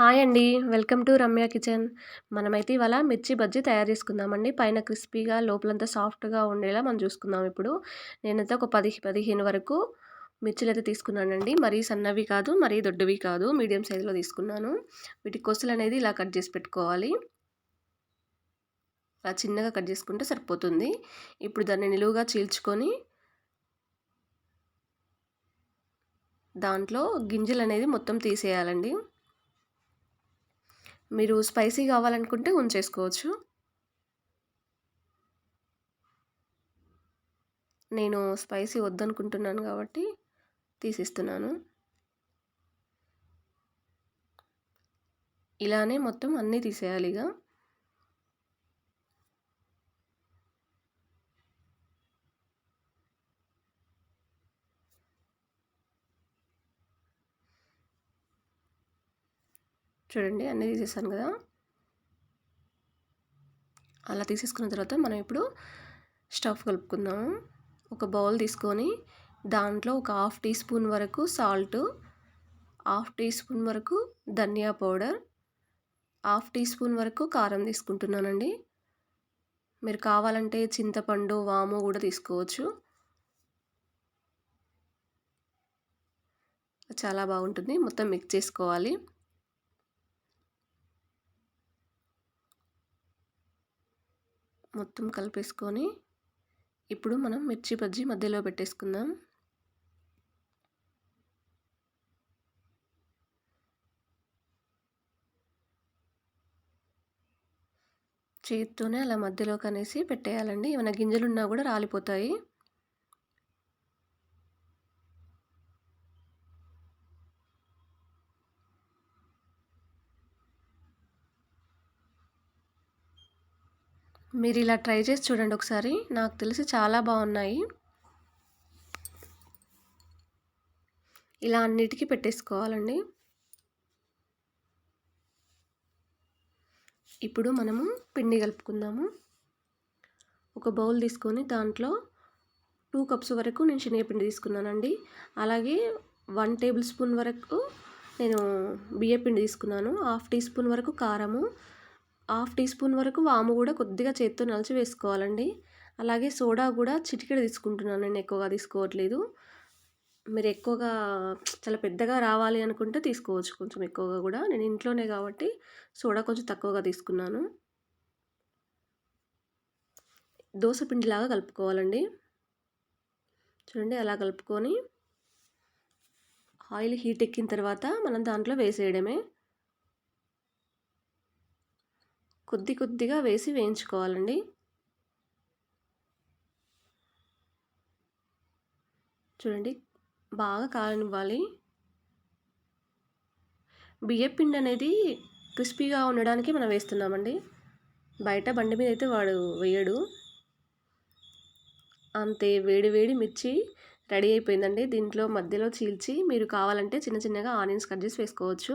Hi అండి. Welcome to Ramya kitchen. మనమైతే ఇవాళ మిర్చి బజ్జీ తయారు చేసుకుందామండి. పైన క్రిస్పీగా లోపలంతా సాఫ్ట్గా ఉండేలా మనం చూసుకుందాం ఇప్పుడు. నేనైతే ఒక పది పదిహేను వరకు మిర్చిలు అయితే తీసుకున్నానండి. మరీ సన్నవి కాదు మరీ దొడ్డవి కాదు. మీడియం సైజులో తీసుకున్నాను. వీటి కొసలు అనేది ఇలా కట్ చేసి పెట్టుకోవాలి. అలా చిన్నగా కట్ చేసుకుంటే సరిపోతుంది. ఇప్పుడు దాన్ని నిలువుగా చీల్చుకొని దాంట్లో గింజలు అనేది మొత్తం తీసేయాలండి. మీరు స్పైసీ కావాలనుకుంటే ఉంచేసుకోవచ్చు. నేను స్పైసీ వద్దనుకుంటున్నాను కాబట్టి తీసిస్తున్నాను. ఇలానే మొత్తం అన్నీ తీసేయాలి ఇక చూడండి అన్నీ తీసేసాను కదా. అలా తీసేసుకున్న తర్వాత మనం ఇప్పుడు స్టఫ్ కలుపుకుందాము. ఒక బౌల్ తీసుకొని దాంట్లో ఒక హాఫ్ టీ స్పూన్ వరకు సాల్ట్ హాఫ్ టీ స్పూన్ వరకు ధనియా పౌడర్ హాఫ్ టీ స్పూన్ వరకు కారం తీసుకుంటున్నానండి. మీరు కావాలంటే చింతపండు వాము కూడా తీసుకోవచ్చు. చాలా బాగుంటుంది. మొత్తం మిక్స్ చేసుకోవాలి. మొత్తం కలిపేసుకొని ఇప్పుడు మనం మిర్చి బజ్జీ మధ్యలో పెట్టేసుకుందాం. చేతితోనే అలా మధ్యలోకి అనేసి పెట్టేయాలండి. ఏమైనా గింజలున్నా కూడా రాలిపోతాయి. మీరు ఇలా ట్రై చేసి చూడండి ఒకసారి. నాకు తెలిసి చాలా బాగున్నాయి. ఇలా అన్నిటికీ పెట్టేసుకోవాలండి. ఇప్పుడు మనము పిండి కలుపుకుందాము. ఒక బౌల్ తీసుకొని దాంట్లో టూ కప్స్ వరకు నేను శనగపిండి తీసుకున్నానండి. అలాగే వన్ టేబుల్ స్పూన్ వరకు నేను బియ్యపిండి తీసుకున్నాను. హాఫ్ టీ స్పూన్ వరకు కారము హాఫ్ టీ స్పూన్ వరకు వాము కూడా కొద్దిగా చేత్తో నలిచి వేసుకోవాలండి. అలాగే సోడా కూడా చిటికెడ తీసుకుంటున్నాను నేను ఎక్కువగా తీసుకోవట్లేదు. మీరు ఎక్కువగా చాలా పెద్దగా రావాలి అనుకుంటే తీసుకోవచ్చు కొంచెం ఎక్కువగా కూడా. నేను ఇంట్లోనే కాబట్టి సోడా కొంచెం తక్కువగా తీసుకున్నాను. దోశ పిండిలాగా కలుపుకోవాలండి. చూడండి అలా కలుపుకొని ఆయిల్ హీట్ ఎక్కిన తర్వాత మనం దాంట్లో వేసేయడమే. కొద్ది కొద్దిగా వేసి వేయించుకోవాలండి. చూడండి బాగా కాలనివ్వాలి బియ్యపిండి అనేది క్రిస్పీగా ఉండడానికి మనం వేస్తున్నామండి. బయట బండి మీద అయితే వాడు వేయడు. అంతే వేడి వేడి మిర్చి రెడీ అయిపోయిందండి. దీంట్లో మధ్యలో చీల్చి మీరు కావాలంటే చిన్న చిన్నగా ఆనియన్స్ కట్ చేసి వేసుకోవచ్చు.